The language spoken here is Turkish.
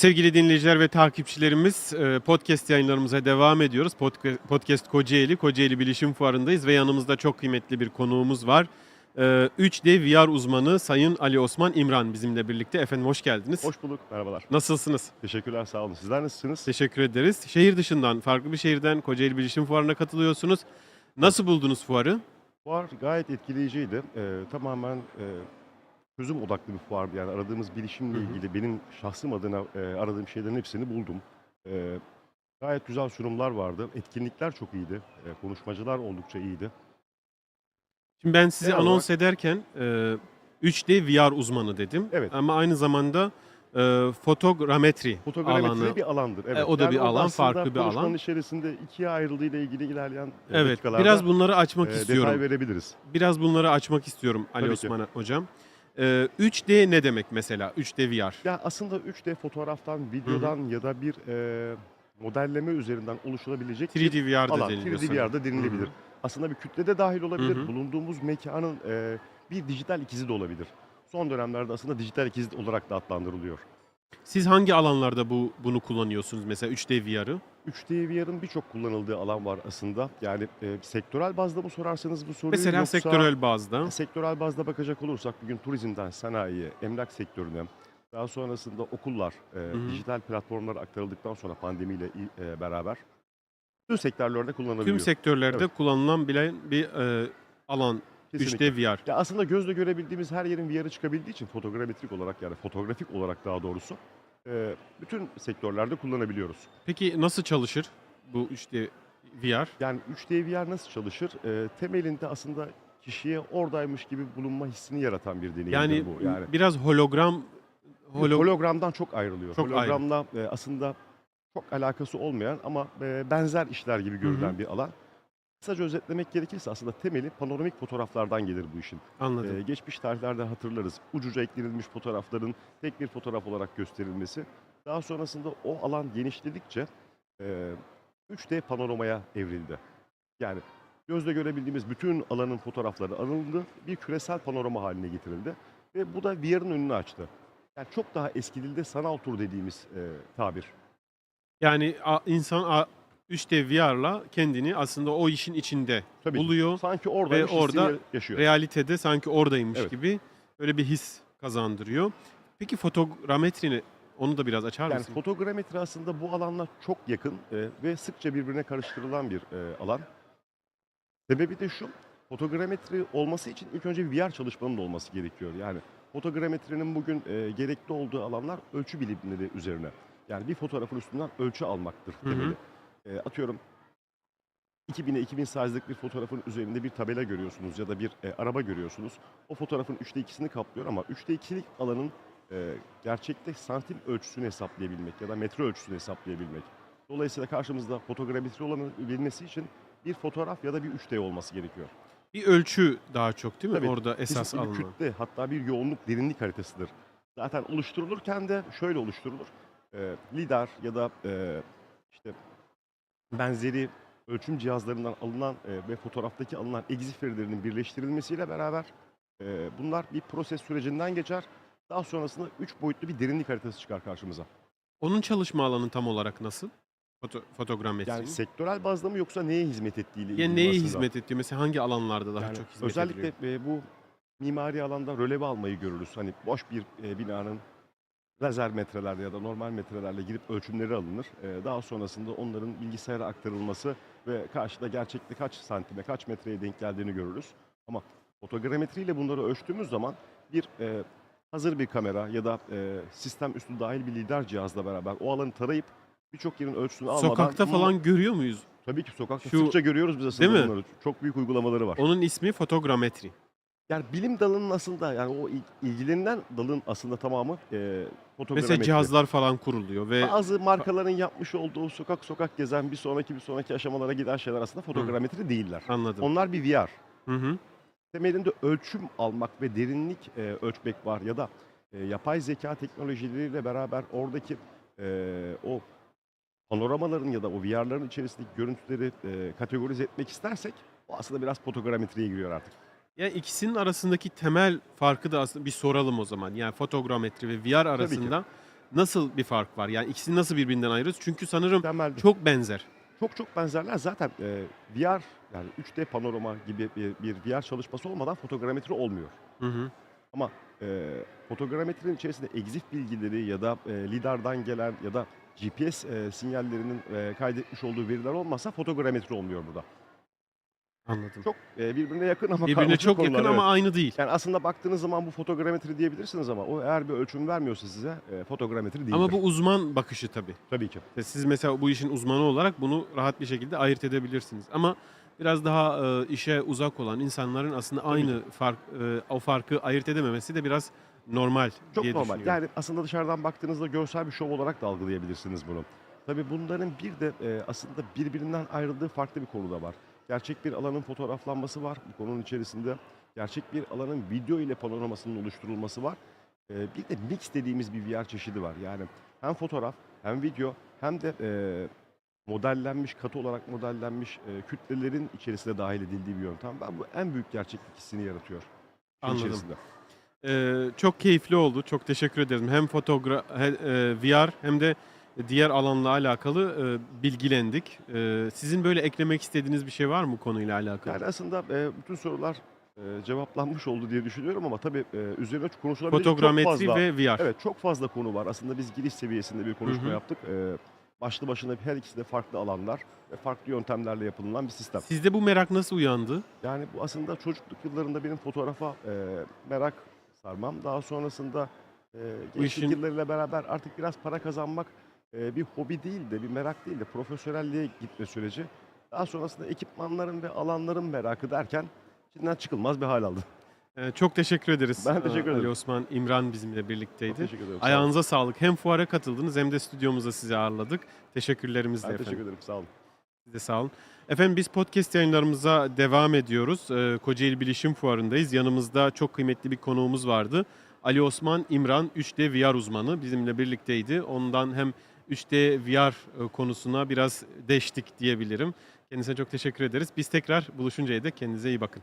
Sevgili dinleyiciler ve takipçilerimiz e, podcast yayınlarımıza devam ediyoruz. Podca- Podcast Kocaeli, Kocaeli Bilişim Fuarı'ndayız ve yanımızda çok kıymetli bir konuğumuz var. E, 3D VR uzmanı Sayın Ali Osman İmran bizimle birlikte. Efendim hoş geldiniz. Hoş bulduk, merhabalar. Nasılsınız? Teşekkürler, sağ olun. Sizler nasılsınız? Teşekkür ederiz. Şehir dışından, farklı bir şehirden Kocaeli Bilişim Fuarı'na katılıyorsunuz. Nasıl buldunuz fuarı? Fuar gayet etkileyiciydi. Ee, tamamen e, çözüm odaklı bir fuardı. Yani aradığımız bilişimle Hı hı. ilgili benim şahsım adına e, aradığım şeylerin hepsini buldum. Ee, gayet güzel sunumlar vardı. Etkinlikler çok iyiydi. E, konuşmacılar oldukça iyiydi. Şimdi ben sizi Genel anons ederken e, 3D VR uzmanı dedim. Evet. Ama aynı zamanda e, fotogrametri Fotogrametri alanı. bir alandır. Evet. E, o da bir orada alan, farklı bir alan. içerisinde ikiye ayrıldığıyla ilgili ilerleyen e, Evet, biraz bunları açmak e, istiyorum. detay verebiliriz. Biraz bunları açmak istiyorum Ali Tabii ki. Osman hocam. Ee, 3D ne demek mesela? 3D VR. Ya aslında 3D fotoğraftan, videodan ya da bir e, modelleme üzerinden oluşturabilecek bir 3D VR da alan. deniliyor 3D sanırım. VR'da denilebilir. Aslında bir kütle de dahil olabilir. Hı hı. Bulunduğumuz mekanın e, bir dijital ikizi de olabilir. Son dönemlerde aslında dijital ikiz olarak da adlandırılıyor. Siz hangi alanlarda bu bunu kullanıyorsunuz mesela 3D VR'ı? 3D VR'ın birçok kullanıldığı alan var aslında. Yani e, sektörel bazda mı sorarsanız bu soruyu Mesela yoksa sektörel bazda. sektörel bazda bakacak olursak bugün turizmden sanayiye, emlak sektörüne, daha sonrasında okullar, e, hı. dijital platformlara aktarıldıktan sonra pandemiyle i- e, beraber tüm sektörlerde kullanılabiliyor. Tüm sektörlerde kullanılan bilen bir e, alan Kesinlikle. 3D VR. Ya aslında gözle görebildiğimiz her yerin VR'ı çıkabildiği için fotogrametrik olarak yani fotoğrafik olarak daha doğrusu e, bütün sektörlerde kullanabiliyoruz. Peki nasıl çalışır bu 3D VR? Yani 3D VR nasıl çalışır? E, temelinde aslında kişiye oradaymış gibi bulunma hissini yaratan bir deneyimdir Yani, bu. Yani biraz hologram holo- hologramdan çok ayrılıyor. Çok ayrı. Hologramla e, aslında çok alakası olmayan ama e, benzer işler gibi görülen hı. bir alan. Kısaca özetlemek gerekirse aslında temeli panoramik fotoğraflardan gelir bu işin. anladım. Ee, geçmiş tarihlerde hatırlarız. Ucuca eklenilmiş fotoğrafların tek bir fotoğraf olarak gösterilmesi. Daha sonrasında o alan genişledikçe e, 3D panoramaya evrildi. Yani gözle görebildiğimiz bütün alanın fotoğrafları alındı, bir küresel panorama haline getirildi ve bu da VR'ın önünü açtı. Yani çok daha eski dilde sanal tur dediğimiz e, tabir. Yani a- insan a- 3D VR'la kendini aslında o işin içinde Tabii buluyor. Sanki orada Ve orada yaşıyor. realitede sanki oradaymış Evet. gibi böyle bir his kazandırıyor. Peki fotogrametri ne? Onu da biraz açar Yani mısın? fotogrametri aslında bu alanla çok yakın e, ve sıkça birbirine karıştırılan bir e, alan. Sebebi de şu, fotogrametri olması için ilk önce bir VR çalışmanın da olması gerekiyor. Yani fotogrametrinin bugün e, gerekli olduğu alanlar ölçü bilimleri üzerine. Yani bir fotoğrafın üstünden ölçü almaktır Hı hı. temeli. E, atıyorum 2000'e 2000 size'lık bir fotoğrafın üzerinde bir tabela görüyorsunuz ya da bir e, araba görüyorsunuz. O fotoğrafın 3'te 2'sini kaplıyor ama 3'te 2'lik alanın e, gerçekte santim ölçüsünü hesaplayabilmek ya da metre ölçüsünü hesaplayabilmek. Dolayısıyla karşımızda fotogrametri olabilmesi için bir fotoğraf ya da bir 3D olması gerekiyor. Bir ölçü daha çok değil mi? Tabii, Orada esas alınan. kütle hatta bir yoğunluk derinlik haritasıdır. Zaten oluşturulurken de şöyle oluşturulur. E, lidar ya da e, işte benzeri ölçüm cihazlarından alınan e, ve fotoğraftaki alınan egzif verilerinin birleştirilmesiyle beraber e, bunlar bir proses sürecinden geçer. Daha sonrasında 3 boyutlu bir derinlik haritası çıkar karşımıza. Onun çalışma alanı tam olarak nasıl? Foto, fotogrametri. Yani sektörel bazda mı yoksa neye hizmet ettiğiyle ilgili yani neye aslında. hizmet ediyor? Mesela hangi alanlarda daha Yani çok hizmet özellikle ediliyor? e, bu mimari alanda röleve almayı görürüz. Hani boş bir e, binanın lazer metrelerle ya da normal metrelerle girip ölçümleri alınır. E, daha sonrasında onların bilgisayara aktarılması ve karşıda gerçekte kaç santime, kaç metreye denk geldiğini görürüz. Ama fotogrametriyle bunları ölçtüğümüz zaman bir e, hazır bir kamera ya da e, sistem üstü dahil bir lider cihazla beraber o alanı tarayıp birçok yerin ölçüsünü almadan... Sokakta falan görüyor muyuz? Tabii ki sokakta Şu- sıkça görüyoruz biz aslında Değil mi? bunları. Çok büyük uygulamaları var. Onun ismi fotogrametri. Yani bilim dalının aslında yani o il- ilgilenilen dalın aslında tamamı e, fotogrametri. Mesela cihazlar falan kuruluyor ve Bazı markaların yapmış olduğu sokak sokak gezen bir sonraki bir sonraki aşamalara giden şeyler aslında fotogrametri değiller. anladım. Onlar bir VR. Hı hı. Temelinde ölçüm almak ve derinlik e, ölçmek var ya da e, yapay zeka teknolojileriyle beraber oradaki e, o panoramaların ya da o VR'ların içerisindeki görüntüleri e, kategorize etmek istersek o aslında biraz fotogrametriye giriyor artık. Yani ikisinin arasındaki temel farkı da aslında bir soralım o zaman. Yani fotogrametri ve VR arasında nasıl bir fark var? Yani ikisini nasıl birbirinden ayırıyoruz? Çünkü sanırım Temelde çok benzer. çok çok benzerler. Zaten e, VR yani 3D panorama gibi bir, bir VR çalışması olmadan fotogrametri olmuyor. Hı hı. E, fotogrametrinin içerisinde exif bilgileri ya da e, lidardan gelen ya da GPS e, sinyallerinin e, kaydetmiş olduğu veriler olmazsa fotogrametri olmuyor burada. Anladım. Çok e, birbirine yakın ama Birbirine karmaşık çok yakın konular, ama evet. aynı değil. Yani aslında baktığınız zaman bu fotogrametri diyebilirsiniz ama o eğer bir ölçüm vermiyorsa size e, fotogrametri değildir. Ama bu uzman bakışı tabii. tabii ki. Siz mesela bu işin uzmanı olarak bunu rahat bir şekilde ayırt edebilirsiniz. Ama biraz daha e, işe uzak olan insanların aslında aynı fark e, o farkı ayırt edememesi de biraz normal Çok diye normal. düşünüyorum. Yani aslında dışarıdan baktığınızda görsel bir şov olarak da algılayabilirsiniz bunu. Tabii bunların bir de e, aslında birbirinden ayrıldığı farklı bir konu da var. Gerçek bir alanın fotoğraflanması var bu konunun içerisinde. Gerçek bir alanın video ile panoramasının oluşturulması var. E, bir de mix dediğimiz bir VR çeşidi var. Yani hem fotoğraf hem video hem de e, modellenmiş, katı olarak modellenmiş e, kütlelerin içerisine dahil edildiği bir yöntem. Ben bu en büyük gerçeklik hissini yaratıyor. Anladım. içerisinde. Ee, çok keyifli oldu. Çok teşekkür ederim. Hem fotoğraf, VR hem de diğer alanla alakalı e, bilgilendik. Ee, sizin böyle eklemek istediğiniz bir şey var mı konuyla alakalı? Yani aslında e, bütün sorular e, cevaplanmış oldu diye düşünüyorum ama tabii e, üzerine konuşulabilecek çok Fotogrametri fazla ve VR. evet çok fazla konu var. Aslında biz giriş seviyesinde bir konuşma Hı hı. yaptık. E, başlı başına her ikisi de farklı alanlar ve farklı yöntemlerle yapılan bir sistem. Sizde bu merak nasıl uyandı? Yani bu aslında çocukluk yıllarında benim fotoğrafa e, merak sarmam. Daha sonrasında e, gençlik işin- yıllarıyla beraber artık biraz para kazanmak e, bir hobi değil de bir merak değil de profesyonelliğe gitme süreci. Daha sonrasında ekipmanların ve alanların merakı derken içinden çıkılmaz bir hal aldı. Ee, çok teşekkür ederiz. Ben teşekkür Ee, Ali ederim. Osman İmran bizimle Çok birlikteydi. teşekkür ederim. sağ. Ayağınıza sağlık. Hem fuara katıldınız hem de stüdyomuzda sizi ağırladık. Teşekkürlerimizle Ben efendim. teşekkür ederim. Sağ olun. Siz de sağ olun. Efendim biz podcast yayınlarımıza devam ediyoruz. Ee, Kocaeli Bilişim Fuarı'ndayız. Yanımızda çok kıymetli bir konuğumuz vardı. Ali Osman İmran 3D VR uzmanı bizimle birlikteydi. Ondan hem 3D VR e, konusuna biraz deştik diyebilirim. Kendisine çok teşekkür ederiz. Biz tekrar buluşuncaya dek kendinize iyi bakın.